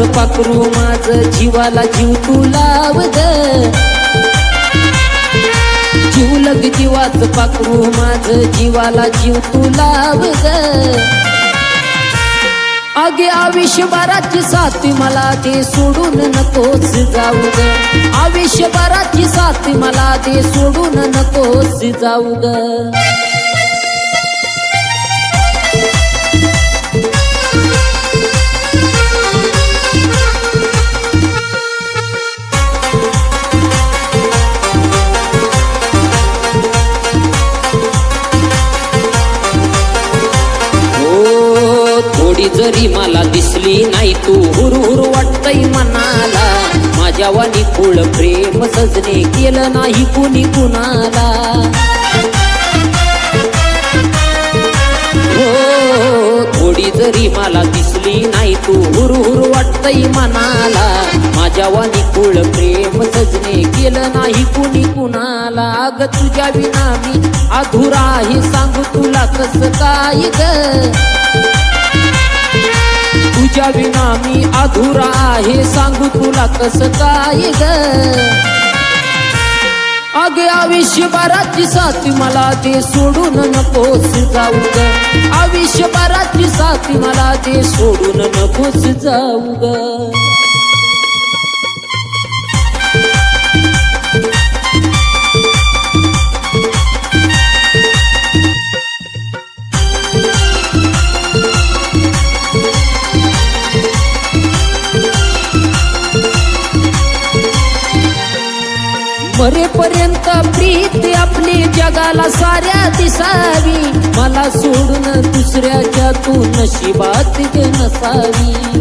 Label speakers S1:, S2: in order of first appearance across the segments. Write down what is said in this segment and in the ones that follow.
S1: जीवाच पाखरू माझ जीवाला जीव तू लाव ग जीव लग जीवाच पाखरू माझ जीवाला जीव तू लाव ग अगे आयुष्यभराची साथ मला ते सोडून नकोस जाऊ ग आयुष्यभराची साथ मला ते सोडून नकोस जाऊ ग जरी मला दिसली नाही तू हुरहुर वाटतय मनाला. माझ्या वाणी फुळ प्रेम सजने केलं नाही कुणी कुणाला. हो थोडी जरी मला दिसली नाही तू हुरहुर वाटतय मनाला. माझ्या वाणी फुळ प्रेम सजने केलं नाही कुणी कुणाला. अग तुझ्या विना मी अधुरा हे सांगू तुला कस काय ग? तुझ्या विना मी अधुरा आहे. सांगू तुला कस काय ग? अगे आयुष्यभराची साथ मला ते सोडून नको जाऊ ग. आयुष्यभराची साथ मला ते सोडून नकोच जाऊ ग. हो, हो. मरेपर्यंत प्रीत आपली जगाला साऱ्या दिसावी. मला सोडून दुसऱ्याच्या तू नशिबात ग नसावी.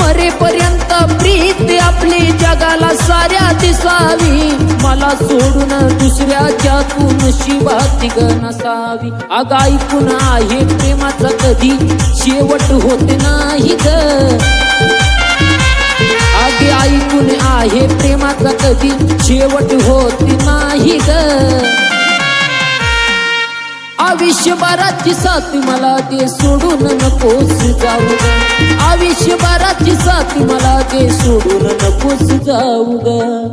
S1: मरेपर्यंत प्रीत आपली जगाला साऱ्या दिसावी. मला सोडून दुसऱ्याच्या तू नशिबात ग नसावी. अग ऐकून आहे प्रेमाचा कधी शेवट होत नाही ग. आगे ऐकून आहे प्रेमाचा कधी? शेवट होत नाही ग. आयुष्यभराची साथ मला ते सोडून नकोस जाऊ ग. आयुष्यभराची साथ मला ते सोडून नकोस जाऊ ग.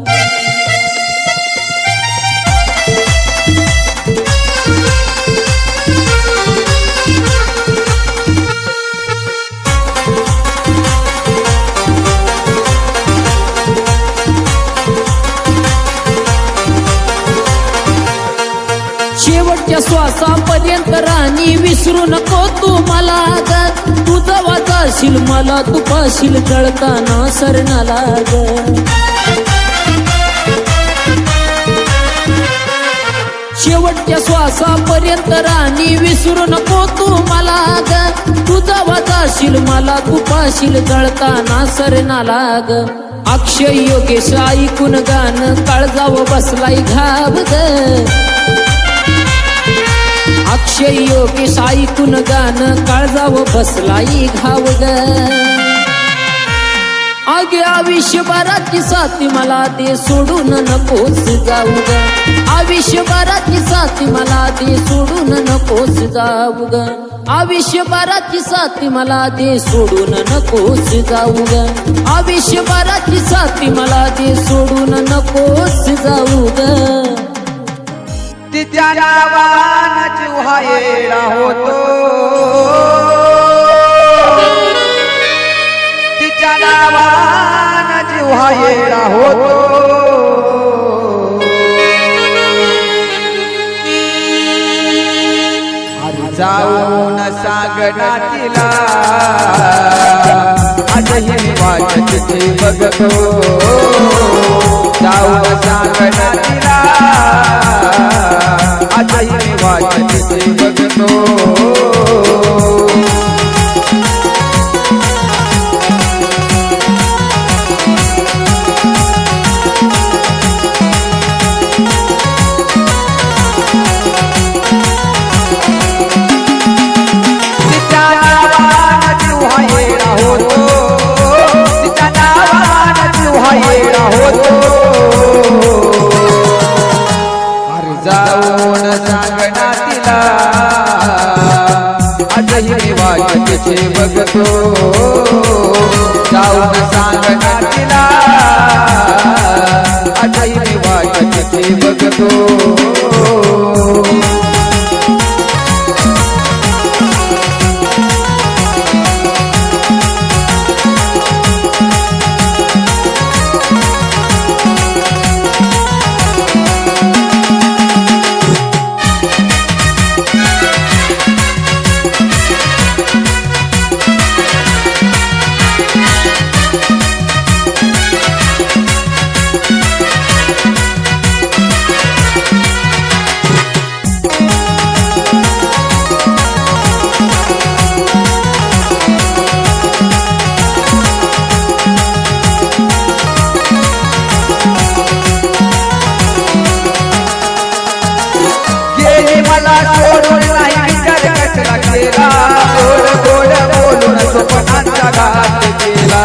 S1: श्वासापर्यंत राणी विसरू नको तू मला तू जवा जाशील मला तू पाशील जळताना सरणाला ग शेवटच्या श्वासापर्यंत राणी विसरू नको तू मला तू जवा जाशील मला तू पाशील जळताना सरणाला ग अक्षय योगेश ऐकून गाणं काळजाव बसलाय घाव ग अक्षय योगेश ऐकून गाणं काळजाव बसलाई घाव ग. आगे आयुष्यभराची साथी मला दे सोडून नकोस जाऊ ग. आयुष्यभराची साथी मला दे सोडून नकोस जाऊ ग. आयुष्यभराची साथी मला दे सोडून नकोस जाऊ ग. आयुष्यभराची साथी मला दे सोडून नकोस जाऊ ग.
S2: तिच्या नावानं जिव्हा होतो. तिच्या नावानं जिव्हा होतो. जाऊन सांगना तिला आजही वाटत ते बघतो. जाऊन सांगना तिला आजही वाटत ते बघतो तुझे बघतो. जाऊन सांगना तिला अजय वाट तुझे बघतो. केला गोड गोड बोलून स्वप्नांचा घात केला.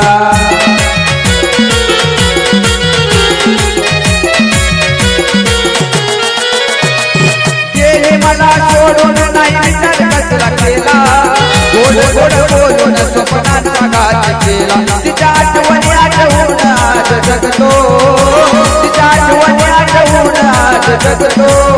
S2: गेली मला सोडून नाही विचार कसला केला. गोड गोड बोलून स्वप्नांचा घात केला. जगतो.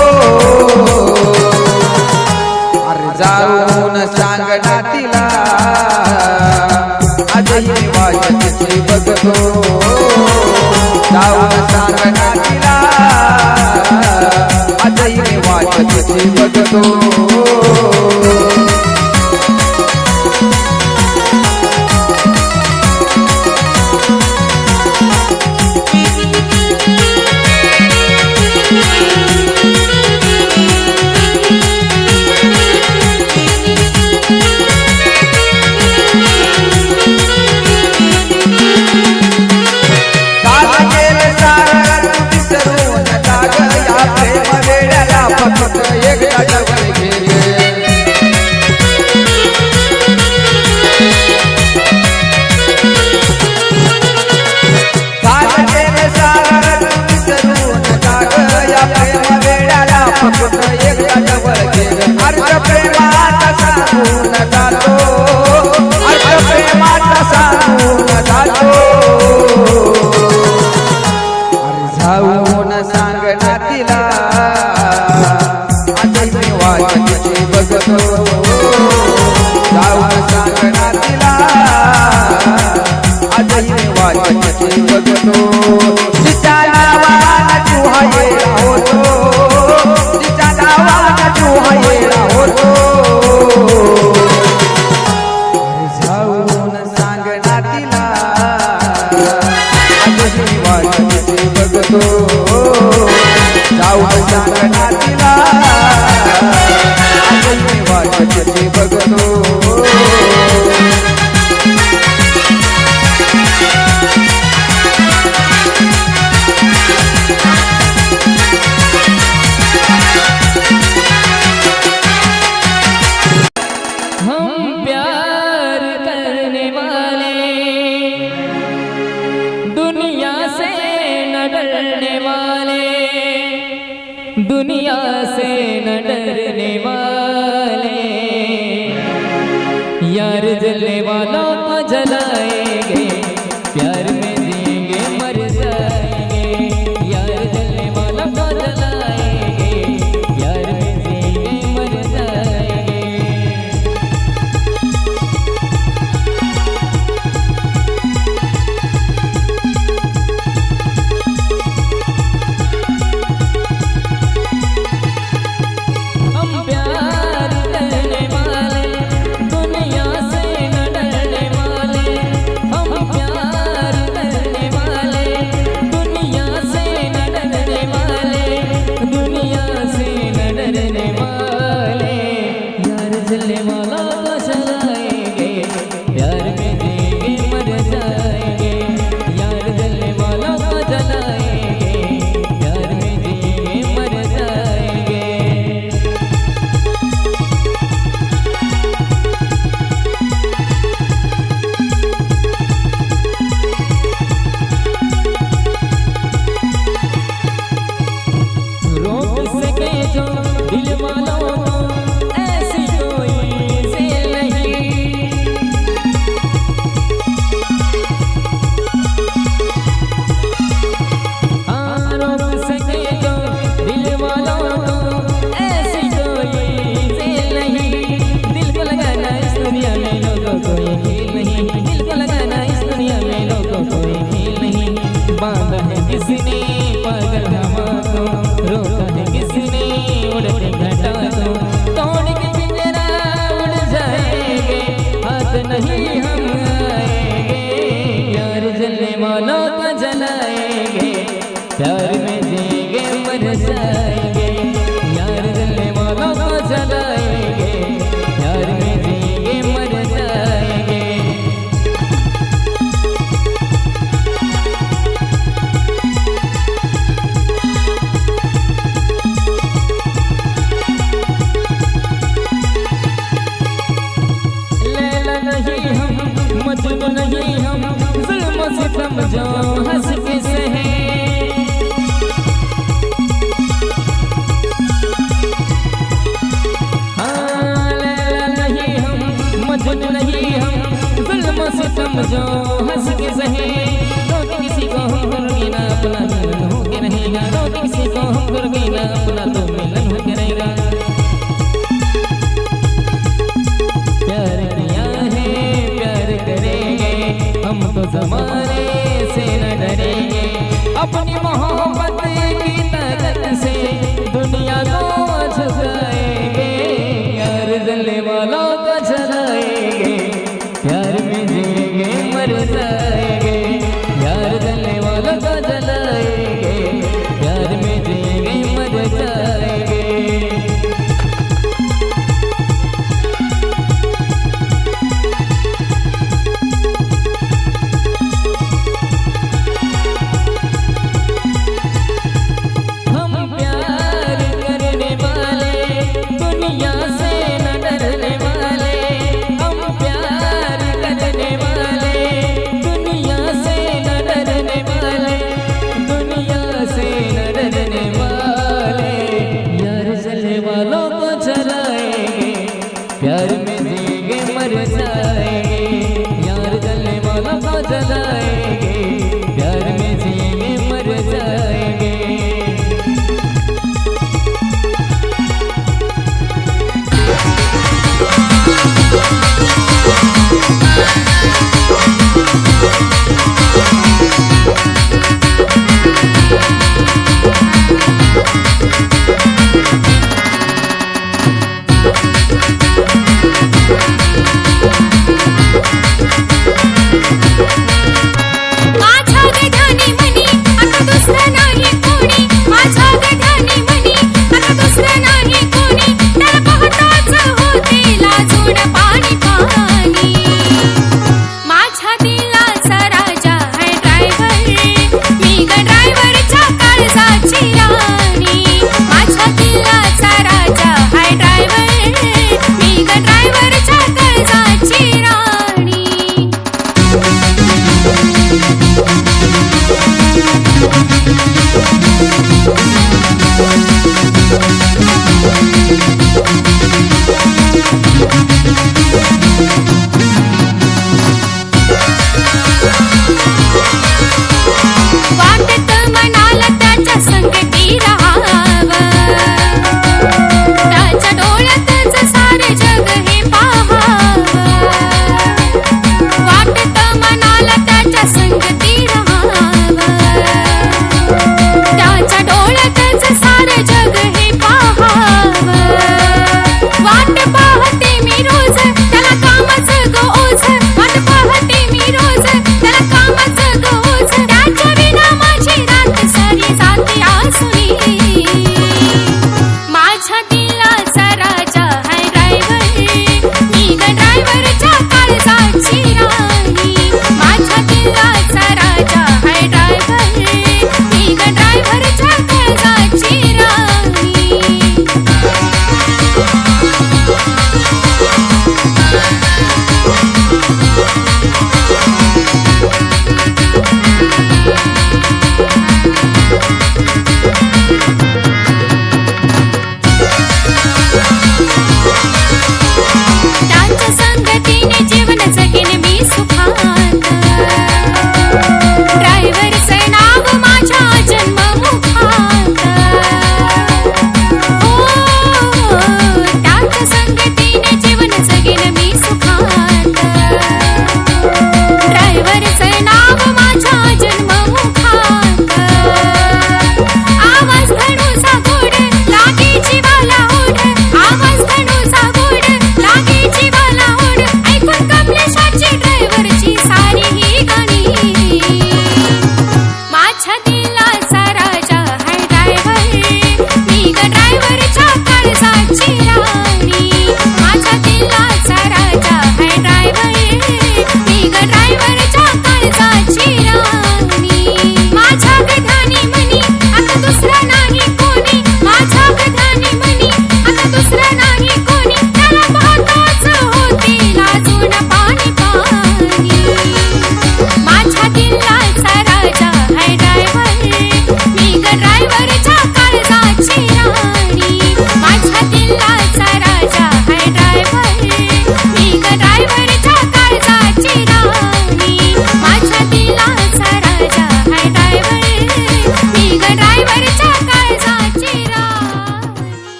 S3: da da da